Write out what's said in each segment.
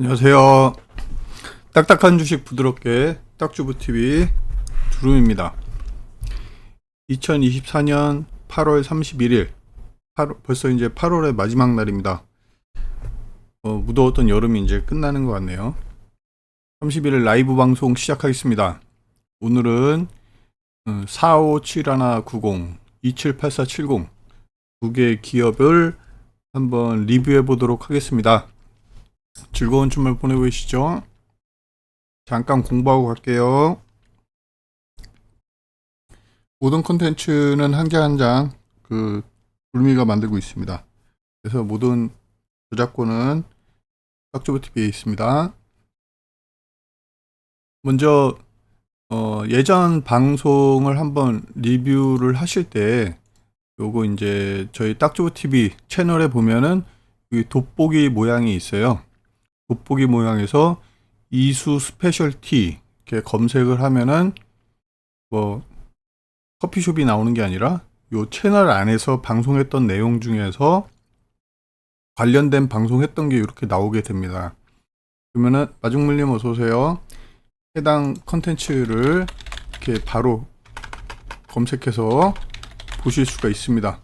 안녕하세요. 딱딱한 주식 부드럽게 딱주부TV 두루입니다. 2024년 8월 31일, 8, 벌써 이제 8월의 마지막 날입니다. 어, 무더웠던 여름이 이제 끝나는 것 같네요. 31일 라이브 방송 시작하겠습니다. 오늘은 457190, 278470 두 개의 기업을 한번 리뷰해 보도록 하겠습니다. 즐거운 주말 보내고 계시죠? 잠깐 공부하고 갈게요. 모든 콘텐츠는 한장한장 그 불미가 만들고 있습니다. 그래서 모든 저작권은 딱주부 TV에 있습니다. 먼저 어, 예전 방송을 한번 리뷰를 하실 때 요거 이제 저희 딱주부 TV 채널에 보면은 이 돋보기 모양이 있어요. 돋보기 모양에서 이수 스페셜티 이렇게 검색을 하면은 뭐 커피숍이 나오는 게 아니라 요 채널 안에서 방송했던 내용 중에서 관련된 방송했던 게 이렇게 나오게 됩니다. 그러면은 마중물님 어서 오세요. 해당 컨텐츠를 이렇게 바로 검색해서 보실 수가 있습니다.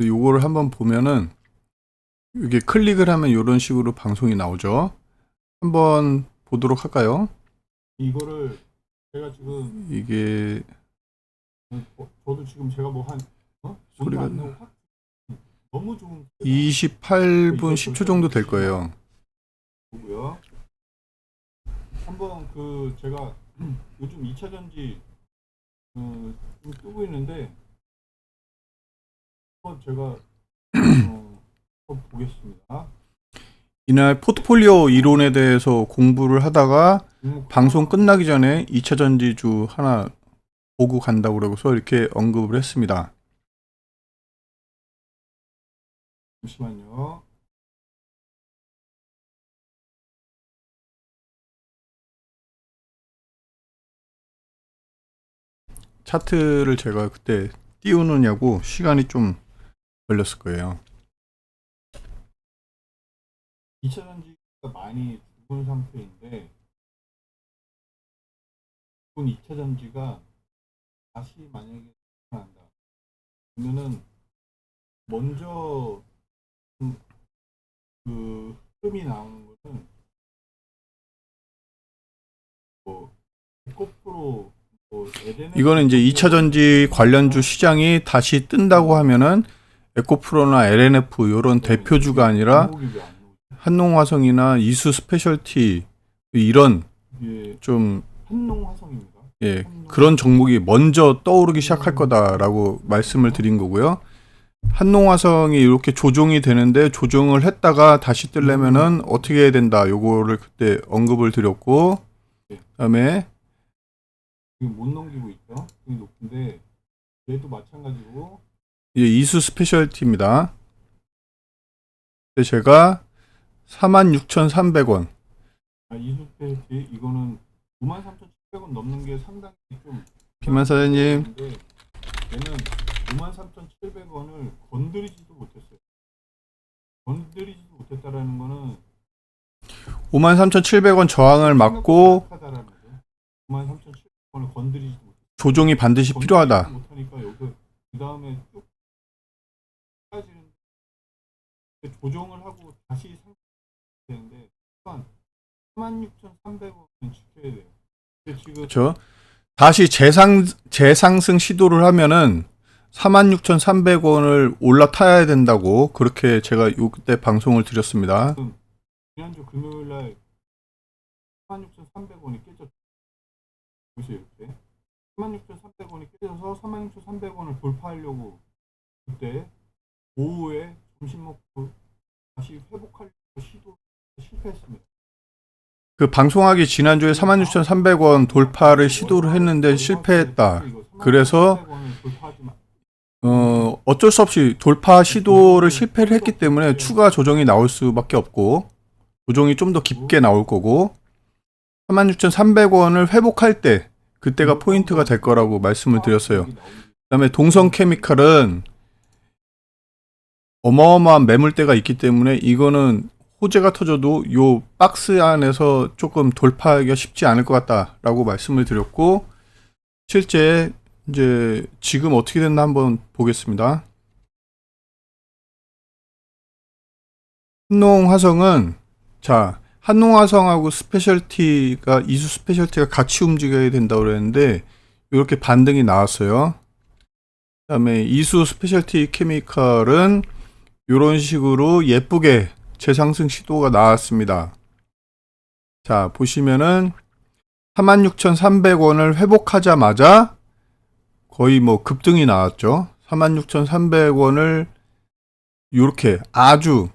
요거를 한번 보면은 이게 클릭을 하면 이런 식으로 방송이 나오죠. 한번 보도록 할까요? 이거를 제가 지금 이게 어, 저도 지금 제가 뭐한 어? 소리가 확 너무 좀 28분 10초 정도 될 거예요. 보고요. 한번 그 제가 요즘 2차 전지 어, 좀 뜨고 있는데 한번 제가 어, 보겠습니다. 이날 포트폴리오 이론에 대해서 공부를 하다가 음, 방송 끝나기 전에 2차 전지주 하나 보고 간다고 그러고서 이렇게 언급을 했습니다. 잠시만요. 차트를 제가 그때 띄우느냐고 시간이 좀 걸렸을 거예요. 2차 전지가 많이 죽은 상태인데 죽은 2차 전지가 다시 만약에 나타난다 그러면은 먼저 음, 그 흠이 나오는 것은 뭐뭐 이거는 이제 2차 전지 관련주 시장이 다시 뜬다고 하면은 에코프로나 LNF 이런 대표주가 아니라? 한농화성이나 이수 스페셜티 이런 이게 좀 한농화성입니다. 예, 그런 종목이 먼저 떠오르기 시작할 거다라고 말씀을 드린 거고요. 한농화성이 이렇게 조종이 되는데 조종을 했다가 다시 뜨려면은 어떻게 해야 된다. 요거를 그때 언급을 드렸고 그다음에 지금 못 넘기고 있죠. 되게 높은데 얘도 마찬가지고 이제 이수 스페셜티입니다. 근데 제가 46,300원. 아, 이수페이지 이거는 93,700원 넘는 게 상당히 좀 비만 사장님, 근데 얘는 53,700원을 건드리지도 못했어요. 건드리지도 못했다라는 거는 53,700원 저항을 막고 53,700원을 건드리지도 못했어요. 조종이 반드시 필요하다. 못하니까 여기 그 다음에 쭉 빠지는 조정을 하고 다시 되는데 또한 46,300원은 지켜야 돼요. 근데 지금 그렇죠? 다시 재상 재상승 시도를 하면은 46,300원을 올라타야 된다고 그렇게 제가 요 그때 방송을 드렸습니다. 지난주 금요일 날 46,300원이 깨졌죠. 보세요 이렇게 46,300원이 깨져서 46,300원을 돌파하려고 그때 오후에 점심 먹고 다시 회복하려고 시도 그 방송하기 지난주에 46,300원 돌파를 시도를 했는데 실패했다. 그래서 어, 어쩔 수 없이 돌파 시도를 실패를 했기 때문에 추가 조정이 나올 수밖에 없고 조정이 좀 더 깊게 나올 거고 36,300원을 회복할 때 그때가 포인트가 될 거라고 말씀을 드렸어요. 그다음에 동성 케미칼은 어마어마한 매물대가 있기 때문에 이거는 호재가 터져도 요 박스 안에서 조금 돌파하기가 쉽지 않을 것 같다라고 말씀을 드렸고 실제 이제 지금 어떻게 됐나 한번 보겠습니다. 한농 화성은 자 한농 화성하고 스페셜티가 이수 스페셜티가 같이 움직여야 된다고 그랬는데 이렇게 반등이 나왔어요. 그다음에 이수 스페셜티 케미칼은 이런 식으로 예쁘게 재상승 시도가 나왔습니다. 자 보시면은 46,300원을 회복하자마자 거의 뭐 급등이 나왔죠. 46,300원을 이렇게 아주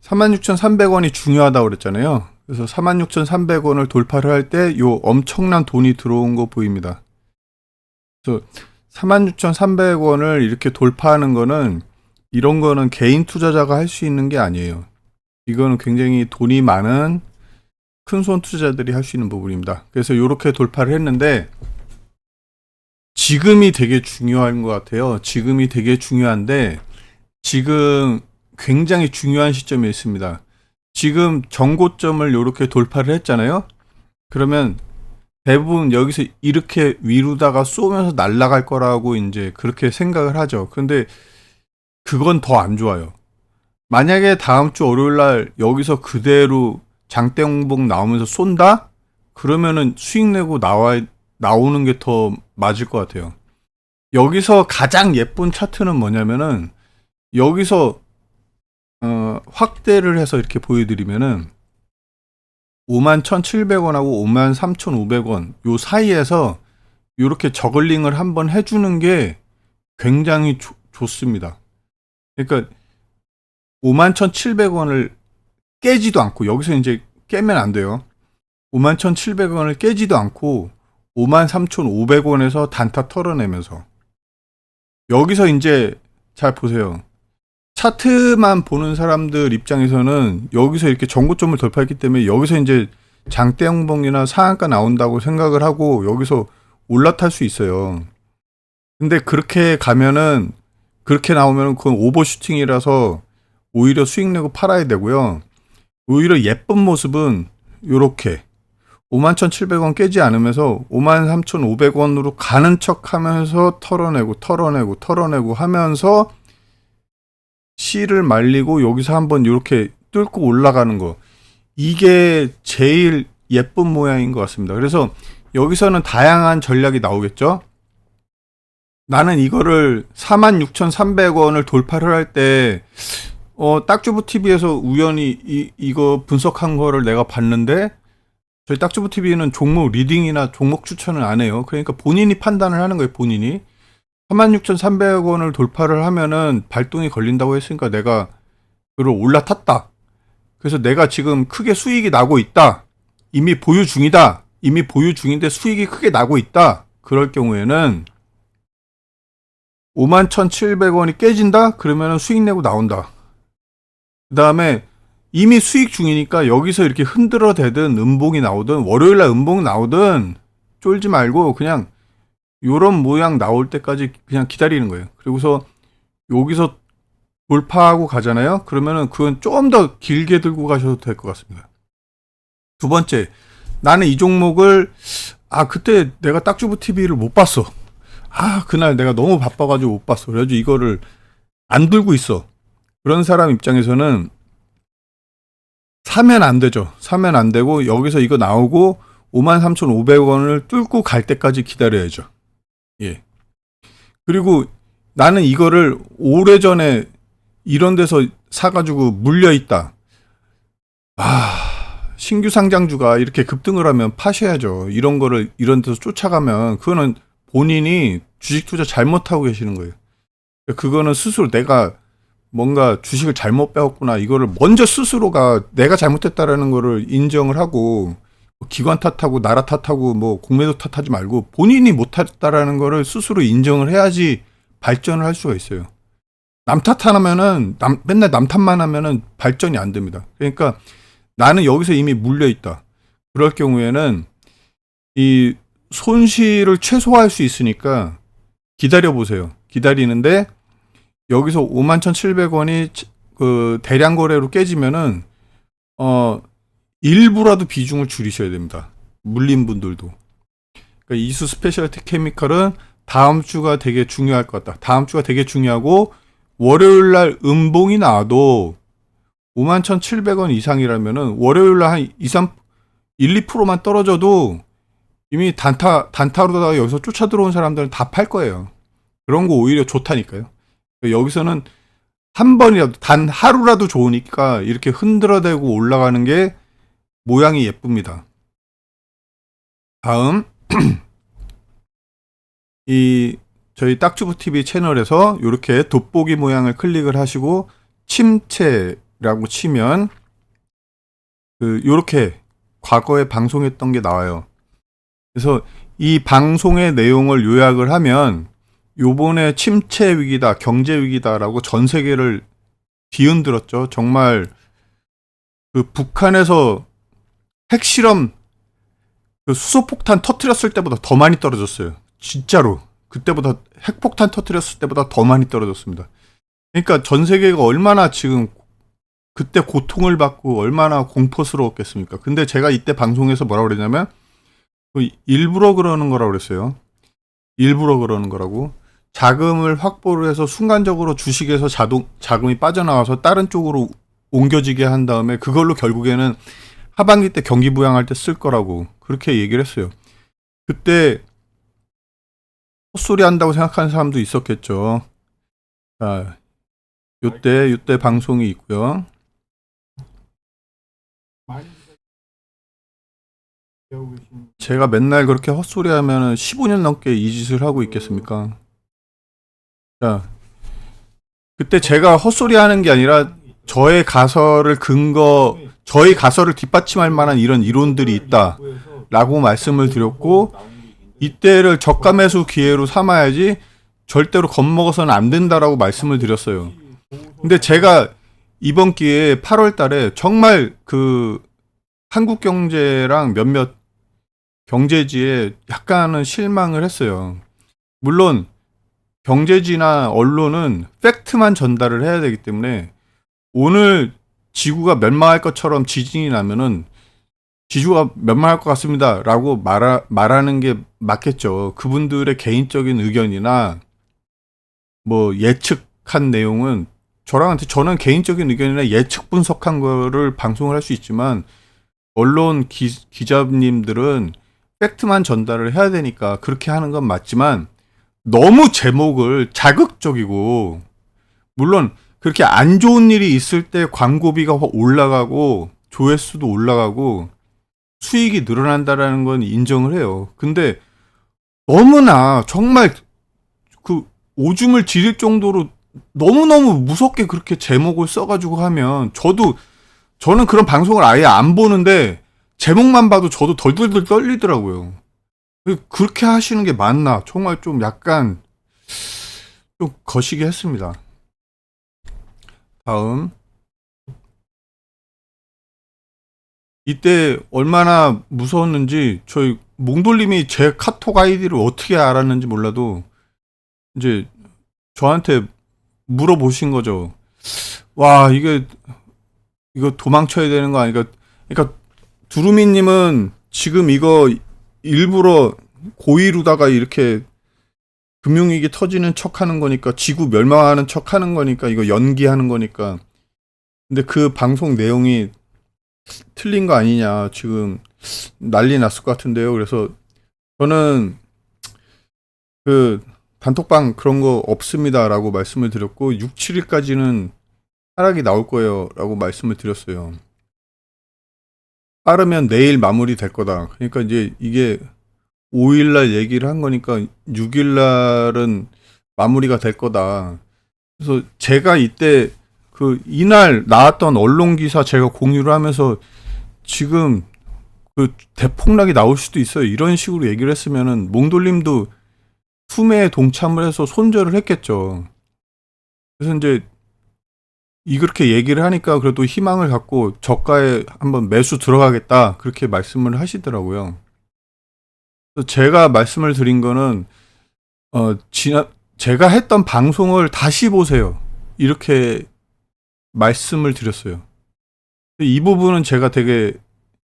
46,300원이 중요하다고 그랬잖아요. 그래서 46,300원을 돌파를 할 때 요 엄청난 돈이 들어온 거 보입니다. 그래서 46,300원을 이렇게 돌파하는 거는 이런 거는 개인 투자자가 할 수 있는 게 아니에요. 이거는 굉장히 돈이 많은 큰 손 투자자들이 할 수 있는 부분입니다. 그래서 이렇게 돌파를 했는데 지금이 되게 중요한 것 같아요. 지금이 되게 중요한데 지금 굉장히 중요한 시점에 있습니다. 지금 정고점을 이렇게 돌파를 했잖아요. 그러면 대부분 여기서 이렇게 위로다가 쏘면서 날아갈 거라고 이제 그렇게 생각을 하죠. 그런데 그건 더 안 좋아요. 만약에 다음 주 월요일 날 여기서 그대로 장대 홍봉 나오면서 쏜다? 그러면은 수익 내고 나와 나오는 게 더 맞을 것 같아요. 여기서 가장 예쁜 차트는 뭐냐면은 여기서 어, 확대를 해서 이렇게 보여드리면은 51,700원하고 53,500원 요 사이에서 이렇게 저글링을 한번 해주는 게 굉장히 좋- 좋습니다. 그러니까 51,700원을 깨지도 않고 여기서 이제 깨면 안 돼요. 51,700원을 깨지도 않고 53,500원에서 단타 털어내면서 여기서 이제 잘 보세요. 차트만 보는 사람들 입장에서는 여기서 이렇게 정고점을 돌파했기 때문에 여기서 이제 장대 홍봉이나 상한가 나온다고 생각을 하고 여기서 올라탈 수 있어요. 근데 그렇게 가면은 그렇게 나오면 그건 오버슈팅이라서 오히려 수익 내고 팔아야 되고요. 오히려 예쁜 모습은 요렇게 51,700원 깨지 않으면서 53,500원으로 가는 척 하면서 털어내고 털어내고 털어내고 하면서 씨를 말리고 여기서 한번 이렇게 뚫고 올라가는 거. 이게 제일 예쁜 모양인 것 같습니다. 그래서 여기서는 다양한 전략이 나오겠죠? 나는 이거를 46,300원을 돌파를 할 때, 어, 딱주부 TV에서 우연히 이, 이거 분석한 거를 내가 봤는데, 저희 딱주부 TV는 종목 리딩이나 종목 추천을 안 해요. 그러니까 본인이 판단을 하는 거예요, 본인이. 36,300원을 돌파를 하면은 발동이 걸린다고 했으니까 내가 그걸 올라탔다. 그래서 내가 지금 크게 수익이 나고 있다. 이미 보유 중이다. 이미 보유 중인데 수익이 크게 나고 있다. 그럴 경우에는 51,700원이 깨진다? 그러면은 수익 내고 나온다. 그 다음에 이미 수익 중이니까 여기서 이렇게 흔들어 대든 음봉이 나오든 월요일 날 음봉 나오든 쫄지 말고 그냥 요런 모양 나올 때까지 그냥 기다리는 거예요. 그리고서 여기서 돌파하고 가잖아요. 그러면은 그건 좀 더 길게 들고 가셔도 될 것 같습니다. 두 번째, 나는 이 종목을 아 그때 내가 딱주부 TV를 못 봤어. 아 그날 내가 너무 바빠가지고 못 봤어. 그래가지고 이거를 안 들고 있어. 그런 사람 입장에서는 사면 안 되죠. 사면 안 되고 여기서 이거 나오고 53,500원을 뚫고 갈 때까지 기다려야죠. 예. 그리고 나는 이거를 오래전에 이런 데서 사가지고 물려있다. 아, 신규 상장주가 이렇게 급등을 하면 파셔야죠. 이런 거를 이런 데서 쫓아가면 그거는 본인이 주식 투자 잘못하고 계시는 거예요. 그거는 스스로 내가 뭔가 주식을 잘못 배웠구나. 이거를 먼저 스스로가 내가 잘못했다라는 거를 인정을 하고 뭐 기관 탓하고 나라 탓하고 뭐 공매도 탓하지 말고 본인이 못했다라는 거를 스스로 인정을 해야지 발전을 할 수가 있어요. 남 탓하면은 남 맨날 남 탓만 하면은 발전이 안 됩니다. 그러니까 나는 여기서 이미 물려 있다. 그럴 경우에는 이 손실을 최소화할 수 있으니까 기다려 보세요. 기다리는데 여기서 51,700원이 그 대량 거래로 깨지면은 어, 일부라도 비중을 줄이셔야 됩니다. 물린 분들도. 그러니까 이수 스페셜티 케미칼은 다음 주가 되게 중요할 것 같다. 다음 주가 되게 중요하고 월요일 날 음봉이 나와도 51,700원 이상이라면은 월요일 날한 2, 3 1, 2%만 떨어져도 이미 단타 단타로다가 여기서 쫓아 들어온 사람들은 다 팔 거예요. 그런 거 오히려 좋다니까요. 여기서는 한 번이라도 단 하루라도 좋으니까 이렇게 흔들어대고 올라가는 게 모양이 예쁩니다. 다음 이 저희 딱주부 TV 채널에서 이렇게 돋보기 모양을 클릭을 하시고 침체라고 치면 그 요렇게 과거에 방송했던 게 나와요. 그래서 이 방송의 내용을 요약을 하면 요번에 침체 위기다, 경제 위기다라고 전 세계를 뒤흔들었죠. 정말 그 북한에서 핵실험 그 수소폭탄 터트렸을 때보다 더 많이 떨어졌어요. 진짜로. 그때보다 핵폭탄 터트렸을 때보다 더 많이 떨어졌습니다. 그러니까 전 세계가 얼마나 지금 그때 고통을 받고 얼마나 공포스러웠겠습니까? 근데 제가 이때 방송에서 뭐라고 그랬냐면 그 일부러 그러는 거라고 그랬어요. 일부러 그러는 거라고. 자금을 확보를 해서 순간적으로 주식에서 자동 자금이 빠져나와서 다른 쪽으로 옮겨지게 한 다음에 그걸로 결국에는 하반기 때 경기 부양할 때 쓸 거라고 그렇게 얘기를 했어요. 그때 헛소리 한다고 생각하는 사람도 있었겠죠. 자, 요때 요때 방송이 있고요. 제가 맨날 그렇게 헛소리 하면은 15년 넘게 이 짓을 하고 있겠습니까? 자, 그때 제가 헛소리 하는 게 아니라 저의 가설을 근거, 저의 가설을 뒷받침할 만한 이런 이론들이 있다. 라고 말씀을 드렸고, 이때를 매수 기회로 삼아야지 절대로 겁먹어서는 안 된다라고 말씀을 드렸어요. 근데 제가 이번 기회에 8월 달에 정말 그 한국 경제랑 몇몇 경제지에 약간은 실망을 했어요. 물론 경제지나 언론은 팩트만 전달을 해야 되기 때문에 오늘 지구가 멸망할 것처럼 지진이 나면은 지구가 멸망할 것 같습니다 라고 말하, 말하는 게 맞겠죠. 그분들의 개인적인 의견이나 뭐 예측한 내용은 저랑한테 저는 개인적인 의견이나 예측 분석한 거를 방송을 할 수 있지만 언론 기, 기자님들은 팩트만 전달을 해야 되니까 그렇게 하는 건 맞지만 너무 제목을 자극적이고 물론 그렇게 안 좋은 일이 있을 때 광고비가 확 올라가고 조회수도 올라가고 수익이 늘어난다라는 건 인정을 해요. 근데 너무나 정말 그 오줌을 지릴 정도로 너무너무 무섭게 그렇게 제목을 써가지고 하면 저도 저는 그런 방송을 아예 안 보는데 제목만 봐도 저도 덜덜덜 떨리더라고요. 그렇게 하시는 게 맞나? 정말 좀 약간 좀 거시기 했습니다. 다음. 이때 얼마나 무서웠는지 저희 몽돌님이 제 카톡 아이디를 어떻게 알았는지 몰라도 이제 저한테 물어보신 거죠. 와, 이게 이거 도망쳐야 되는 거 아니까? 그러니까 두루미님은 지금 이거 일부러 고의로다가 이렇게 금융위기 터지는 척 하는 거니까 지구 멸망하는 척 하는 거니까 이거 연기하는 거니까. 근데 그 방송 내용이 틀린 거 아니냐. 지금 난리 났을 것 같은데요. 그래서 저는 그 단톡방 그런 거 없습니다 라고 말씀을 드렸고 6, 7일까지는 하락이 나올 거예요 라고 말씀을 드렸어요 빠르면 내일 마무리 될 거다. 그러니까 이제 이게 5일날 얘기를 한 거니까 6일날은 마무리가 될 거다. 그래서 제가 이때 그 이날 나왔던 언론 기사 제가 공유를 하면서 지금 그 대폭락이 나올 수도 있어요. 이런 식으로 얘기를 했으면은 몽돌님도 품에 동참을 해서 손절을 했겠죠. 그래서 이제 이렇게 얘기를 하니까 그래도 희망을 갖고 저가에 한번 매수 들어가겠다 그렇게 말씀을 하시더라고요. 제가 말씀을 드린 거는 어 지난 제가 했던 방송을 다시 보세요. 이렇게 말씀을 드렸어요. 이 부분은 제가 되게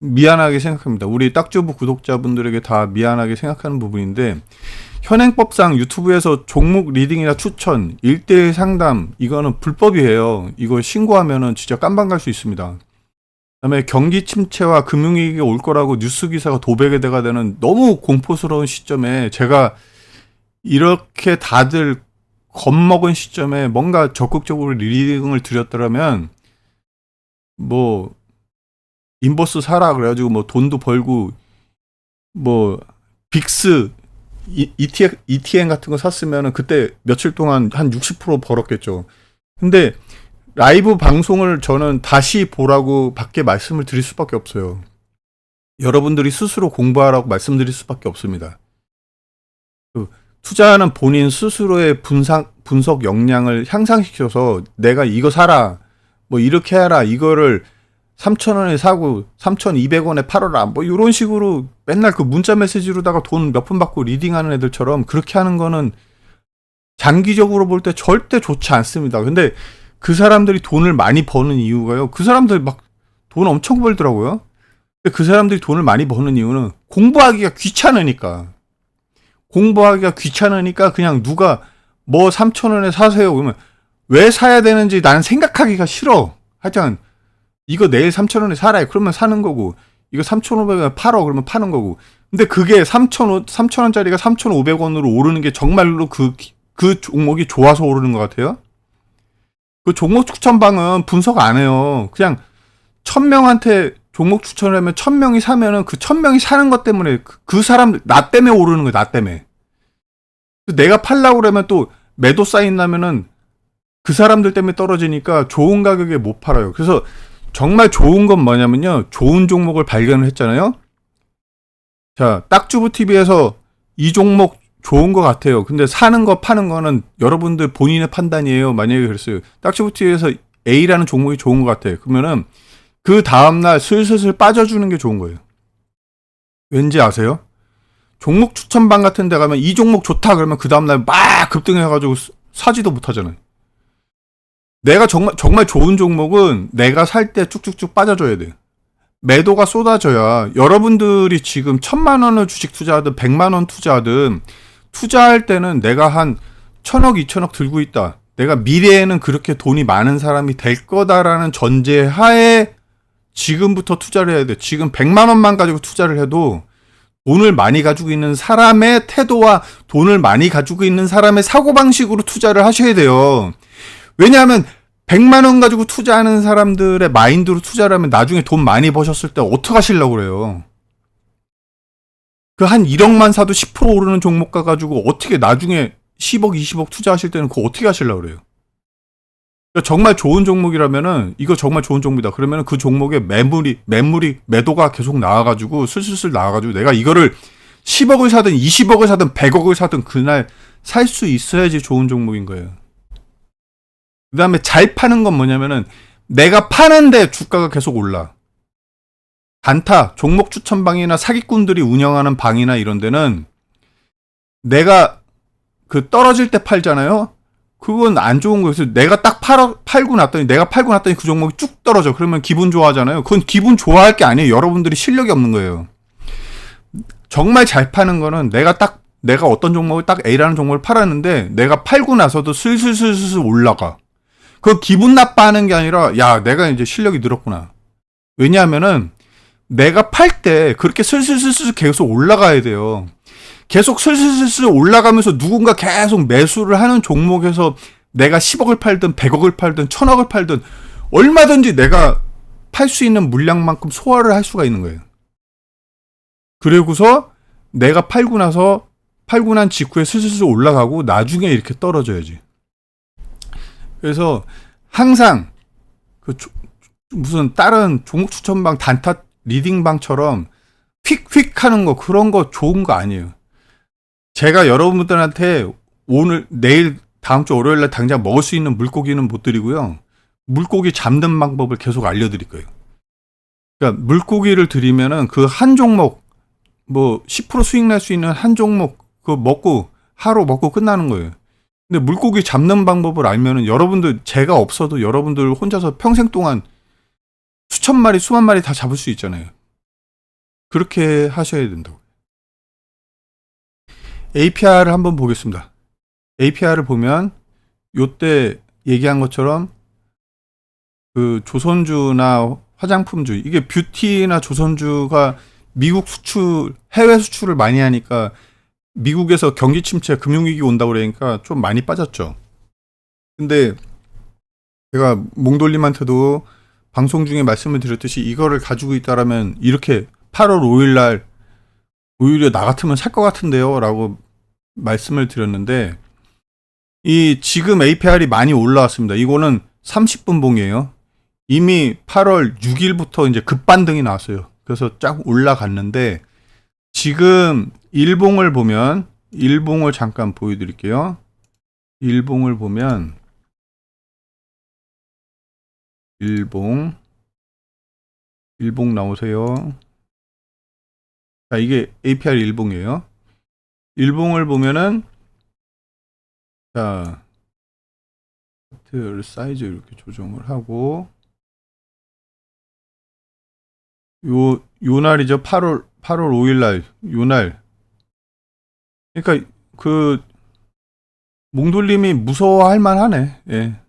미안하게 생각합니다. 우리 딱주부 구독자분들에게 다 미안하게 생각하는 부분인데 현행법상 유튜브에서 종목 리딩이나 추천, 1대1 상담 이거는 불법이에요. 이거 신고하면은 진짜 깜방 갈 수 있습니다. 그다음에 경기 침체와 금융위기가 올 거라고 뉴스 기사가 도배가 돼가 되는 너무 공포스러운 시점에 제가 이렇게 다들 겁먹은 시점에 뭔가 적극적으로 리딩을 드렸더라면 뭐 인버스 사라 그래가지고 뭐 돈도 벌고 뭐 빅스 이- ETF, ETN 같은 거 샀으면은 그때 며칠 동안 한 60% 벌었겠죠. 근데 라이브 방송을 저는 다시 보라고 밖에 말씀을 드릴 수밖에 없어요. 여러분들이 스스로 공부하라고 말씀드릴 수밖에 없습니다. 그 투자하는 본인 스스로의 분상, 분석 역량을 향상시켜서 내가 이거 사라, 뭐 이렇게 해라, 이거를 3,000원에 사고 3,200원에 팔아라, 뭐 이런 식으로 맨날 그 문자 메시지로다가 돈 몇 푼 받고 리딩하는 애들처럼 그렇게 하는 거는 장기적으로 볼 때 절대 좋지 않습니다. 근데 그 사람들이 돈을 많이 버는 이유가요. 그 사람들 막 돈 엄청 벌더라고요. 근데 그 사람들이 돈을 많이 버는 이유는 공부하기가 귀찮으니까. 공부하기가 귀찮으니까 그냥 누가 뭐 3,000원에 사세요. 그러면 왜 사야 되는지 나는 생각하기가 싫어. 하여튼 이거 내일 3,000원에 사라. 그러면 사는 거고. 이거 3,500원에 팔어. 그러면 파는 거고. 근데 그게 3,000원, 3,000원짜리가 3,500원으로 오르는 게 정말로 그, 그 종목이 좋아서 오르는 것 같아요? 그 종목 추천방은 분석 안 해요. 그냥 천 명한테 종목 추천을 하면 천 명이 사면은 그천 명이 사는 것 때문에 그, 그 사람 나 때문에 오르는 거야. 나 때문에. 그 내가 팔라고 그러면 또 매도 사인 나면은 그 사람들 때문에 떨어지니까 좋은 가격에 못 팔아요. 그래서 정말 좋은 건 뭐냐면요. 좋은 종목을 발견을 했잖아요. 자, 딱주부 TV에서 이 종목 좋은 것 같아요. 근데 사는 거 파는 거는 여러분들 본인의 판단이에요. 만약에 그랬어요. 딱주부 TV에서 A라는 종목이 좋은 것 같아요. 그러면은 그 다음날 슬슬슬 빠져주는 게 좋은 거예요. 왠지 아세요? 종목 추천방 같은 데 가면 이 종목 좋다 그러면 그 다음날 막 급등해가지고 사지도 못하잖아요. 내가 정말, 정말 좋은 종목은 내가 살 때 쭉쭉쭉 빠져줘야 돼요. 매도가 쏟아져야 여러분들이 지금 천만 원을 주식 투자하든 백만 원 투자하든 투자할 때는 내가 한 천억, 이천억 들고 있다. 내가 미래에는 그렇게 돈이 많은 사람이 될 거다라는 전제 하에 지금부터 투자를 해야 돼. 지금 100만 원만 가지고 투자를 해도 돈을 많이 가지고 있는 사람의 태도와 돈을 많이 가지고 있는 사람의 사고방식으로 투자를 하셔야 돼요. 왜냐하면 100만 원 가지고 투자하는 사람들의 마인드로 투자를 하면 나중에 돈 많이 버셨을 때 어떻게 하시려고 그래요? 그 한 1억만 사도 10% 오르는 종목 가 가지고 어떻게 나중에 10억, 20억 투자하실 때는 그거 어떻게 하시려고 그래요? 정말 좋은 종목이라면은 이거 정말 좋은 종목이다. 그러면은 그 종목에 매물이 매물이 매도가 계속 나와 가지고 슬슬슬 나와 가지고 내가 이거를 10억을 사든 20억을 사든 100억을 사든 그날 살 수 있어야지 좋은 종목인 거예요. 그 다음에 잘 파는 건 뭐냐면은 내가 파는데 주가가 계속 올라. 단타, 종목 추천 방이나 사기꾼들이 운영하는 방이나 이런 데는 내가 그 떨어질 때 팔잖아요? 그건 안 좋은 거예요. 내가 딱 팔아, 팔고 났더니, 내가 팔고 났더니 그 종목이 쭉 떨어져. 그러면 기분 좋아하잖아요. 그건 기분 좋아할 게 아니에요. 여러분들이 실력이 없는 거예요. 정말 잘 파는 거는 내가 딱, 내가 어떤 종목을 딱 A라는 종목을 팔았는데, 내가 팔고 나서도 슬슬슬슬 올라가. 그 기분 나빠하는 게 아니라, 야, 내가 이제 실력이 늘었구나. 왜냐하면은, 내가 팔 때 그렇게 슬슬슬슬 계속 올라가야 돼요. 계속 슬슬슬슬 올라가면서 누군가 계속 매수를 하는 종목에서 내가 10억을 팔든 100억을 팔든 1000억을 팔든 얼마든지 내가 팔 수 있는 물량만큼 소화를 할 수가 있는 거예요. 그리고서 내가 팔고 나서 팔고 난 직후에 슬슬슬 올라가고 나중에 이렇게 떨어져야지. 그래서 항상 그 조- 무슨 다른 종목 추천방 단타 리딩방처럼 휙휙 하는 거 그런 거 좋은 거 아니에요. 제가 여러분들한테 오늘 내일 다음 주 월요일 날 당장 먹을 수 있는 물고기는 못 드리고요. 물고기 잡는 방법을 계속 알려 드릴 거예요. 그러니까 물고기를 드리면은 그 한 종목 뭐 10% 수익 날 수 있는 한 종목 그거 먹고 하루 먹고 끝나는 거예요. 근데 물고기 잡는 방법을 알면은 여러분들 제가 없어도 여러분들 혼자서 평생 동안 수천 마리, 수만 마리 다 잡을 수 있잖아요. 그렇게 하셔야 된다고. APR을 한번 보겠습니다. APR을 보면 요때 얘기한 것처럼 그 조선주나 화장품주 이게 뷰티나 조선주가 미국 수출 해외 수출을 많이 하니까 미국에서 경기 침체 금융 위기 온다고 그러니까 좀 많이 빠졌죠. 근데 제가 몽돌님한테도 방송 중에 말씀을 드렸듯이 이거를 가지고 있다라면 이렇게 8월 5일 날 오히려 나 같으면 살 것 같은데요 라고 말씀을 드렸는데 이 지금 APR이 많이 올라왔습니다. 이거는 30분 봉이에요. 이미 8월 6일부터 이제 급반등이 나왔어요. 그래서 쫙 올라갔는데 지금 일봉을 보면 일봉을 잠깐 보여드릴게요. 일봉을 보면 일봉 일봉 나오세요. 자 이게 APR 일봉이에요. 일봉을 보면은 자 차트 사이즈 이렇게 조정을 하고 요, 요 날이죠. 8월, 8월 5일 날, 요 날. 그러니까, 그, 몽돌님이 무서워할 만하네. 예.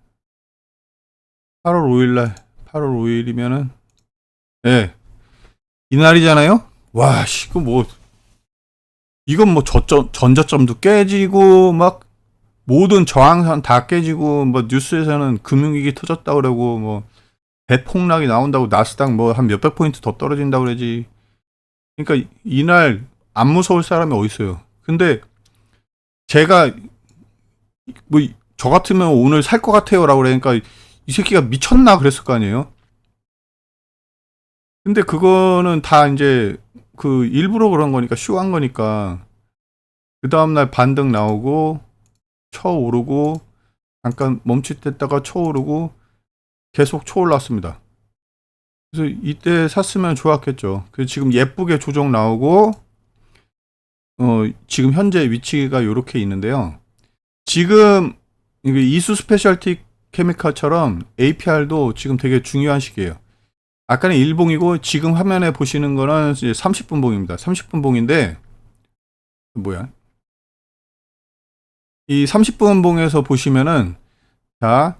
8월 5일 날, 8월 5일이면은, 예. 이 날이잖아요? 와, 씨, 그 뭐, 이건 뭐 저점, 전저점도 깨지고, 막, 모든 저항선 다 깨지고, 뭐, 뉴스에서는 금융위기 터졌다 그러고, 뭐, 대폭락이 나온다고 나스닥 뭐 한 몇백 포인트 더 떨어진다 그러지. 그러니까 이날 안 무서울 사람이 어디 있어요. 근데 제가 뭐 저 같으면 오늘 살 것 같아요라고 그러니까 이 새끼가 미쳤나 그랬을 거 아니에요. 근데 그거는 다 이제 그 일부러 그런 거니까 쇼한 거니까 그 다음날 반등 나오고 쳐 오르고 잠깐 멈칫했다가 쳐 오르고 계속 초올랐습니다. 그래서 이때 샀으면 좋았겠죠. 그 지금 예쁘게 조정 나오고 어 지금 현재 위치가 이렇게 있는데요. 지금 이수 스페셜티 케미칼처럼 APR도 지금 되게 중요한 시기예요. 아까는 일봉이고 지금 화면에 보시는 거는 이제 30분 봉입니다. 30분 봉인데 뭐야? 이 30분 봉에서 보시면은 자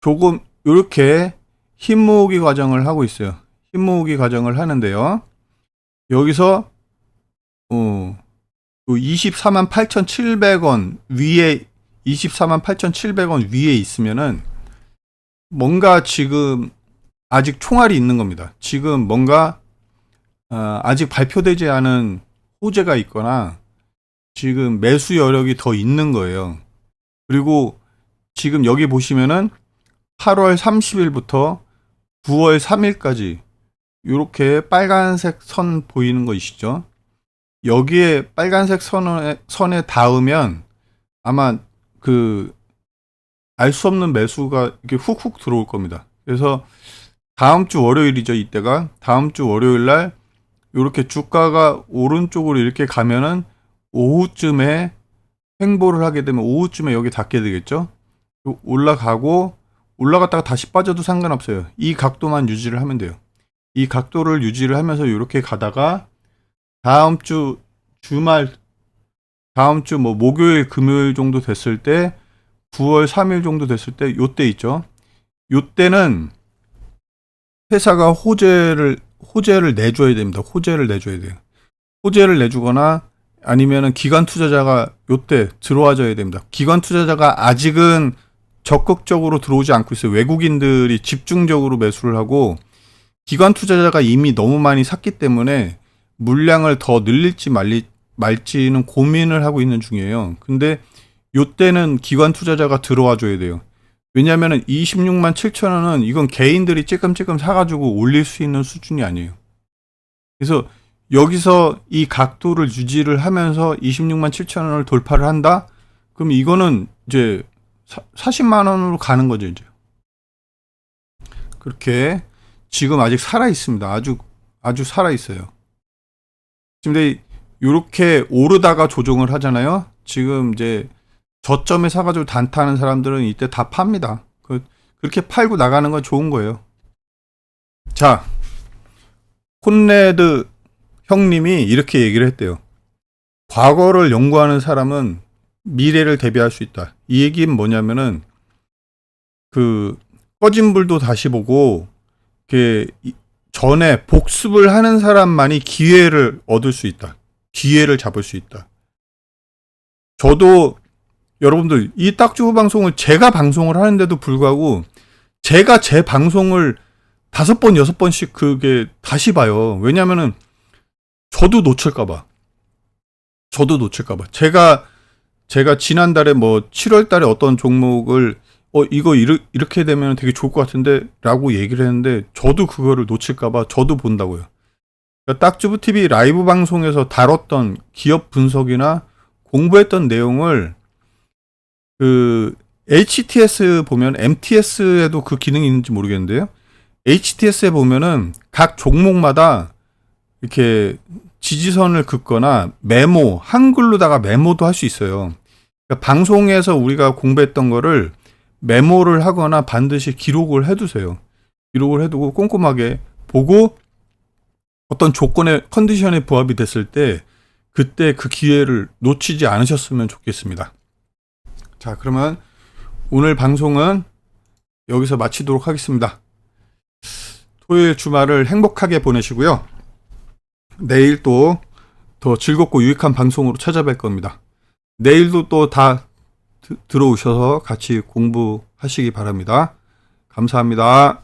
조금 이렇게 힘 모으기 과정을 하고 있어요. 힘 모으기 과정을 하는데요. 여기서 어, 24만 8,700원 위에 24만 8,700원 위에 있으면은 뭔가 지금 아직 총알이 있는 겁니다. 지금 뭔가 어, 아직 발표되지 않은 호재가 있거나 지금 매수 여력이 더 있는 거예요. 그리고 지금 여기 보시면은 8월 30일부터 9월 3일까지 이렇게 빨간색 선 보이는 거 있시죠? 여기에 빨간색 선에, 선에 닿으면 아마 그 알 수 없는 매수가 이렇게 훅훅 들어올 겁니다. 그래서 다음 주 월요일이죠, 이때가. 다음 주 월요일 날 이렇게 주가가 오른쪽으로 이렇게 가면은 오후쯤에 횡보를 하게 되면 오후쯤에 여기 닿게 되겠죠? 올라가고 올라갔다가 다시 빠져도 상관없어요. 이 각도만 유지를 하면 돼요. 이 각도를 유지를 하면서 이렇게 가다가 다음 주 주말 다음 주 뭐 목요일 금요일 정도 됐을 때 9월 3일 정도 됐을 때 요때 있죠. 요때는 회사가 호재를 호재를 내줘야 됩니다. 호재를 내줘야 돼요. 호재를 내주거나 아니면은 기관 투자자가 요때 들어와줘야 됩니다. 기관 투자자가 아직은 적극적으로 들어오지 않고 있어요. 외국인들이 집중적으로 매수를 하고 기관 투자자가 이미 너무 많이 샀기 때문에 물량을 더 늘릴지 말리, 말지는 고민을 하고 있는 중이에요. 근데 요때는 기관 투자자가 들어와 줘야 돼요. 왜냐면은 26만 7천 원은 이건 개인들이 찔끔찔끔 사가지고 올릴 수 있는 수준이 아니에요. 그래서 여기서 이 각도를 유지를 하면서 26만 7천 원을 돌파를 한다? 그럼 이거는 이제 40만 원으로 가는 거죠, 이제. 그렇게 지금 아직 살아 있습니다. 아주 아주 살아 있어요. 근데 이렇게 오르다가 조정을 하잖아요. 지금 이제 저점에 사가지고 단타하는 사람들은 이때 다 팝니다. 그, 그렇게 팔고 나가는 건 좋은 거예요. 자, 콘레드 형님이 이렇게 얘기를 했대요. 과거를 연구하는 사람은 미래를 대비할 수 있다. 이 얘기는 뭐냐면은 그 꺼진 불도 다시 보고 그 전에 복습을 하는 사람만이 기회를 얻을 수 있다. 기회를 잡을 수 있다. 저도 여러분들 이 딱주부 방송을 제가 방송을 하는데도 불구하고 제가 제 방송을 다섯 번 여섯 번씩 그게 다시 봐요. 왜냐면은 저도 놓칠까 봐. 저도 놓칠까 봐. 제가 제가 지난달에 뭐 7월 달에 어떤 종목을 어 이거 이르, 이렇게 되면 되게 좋을 것 같은데라고 얘기를 했는데 저도 그거를 놓칠까봐 저도 본다고요. 그러니까 딱주부 TV 라이브 방송에서 다뤘던 기업 분석이나 공부했던 내용을 그 HTS 보면 MTS에도 그 기능이 있는지 모르겠는데요. HTS에 보면은 각 종목마다 이렇게 지지선을 긋거나 메모, 한글로다가 메모도 할 수 있어요. 그러니까 방송에서 우리가 공부했던 거를 메모를 하거나 반드시 기록을 해두세요. 기록을 해두고 꼼꼼하게 보고 어떤 조건의 컨디션에 부합이 됐을 때 그때 그 기회를 놓치지 않으셨으면 좋겠습니다. 자, 그러면 오늘 방송은 여기서 마치도록 하겠습니다. 토요일 주말을 행복하게 보내시고요. 내일 또 더 즐겁고 유익한 방송으로 찾아뵐 겁니다. 내일도 또 다 들어오셔서 같이 공부하시기 바랍니다. 감사합니다.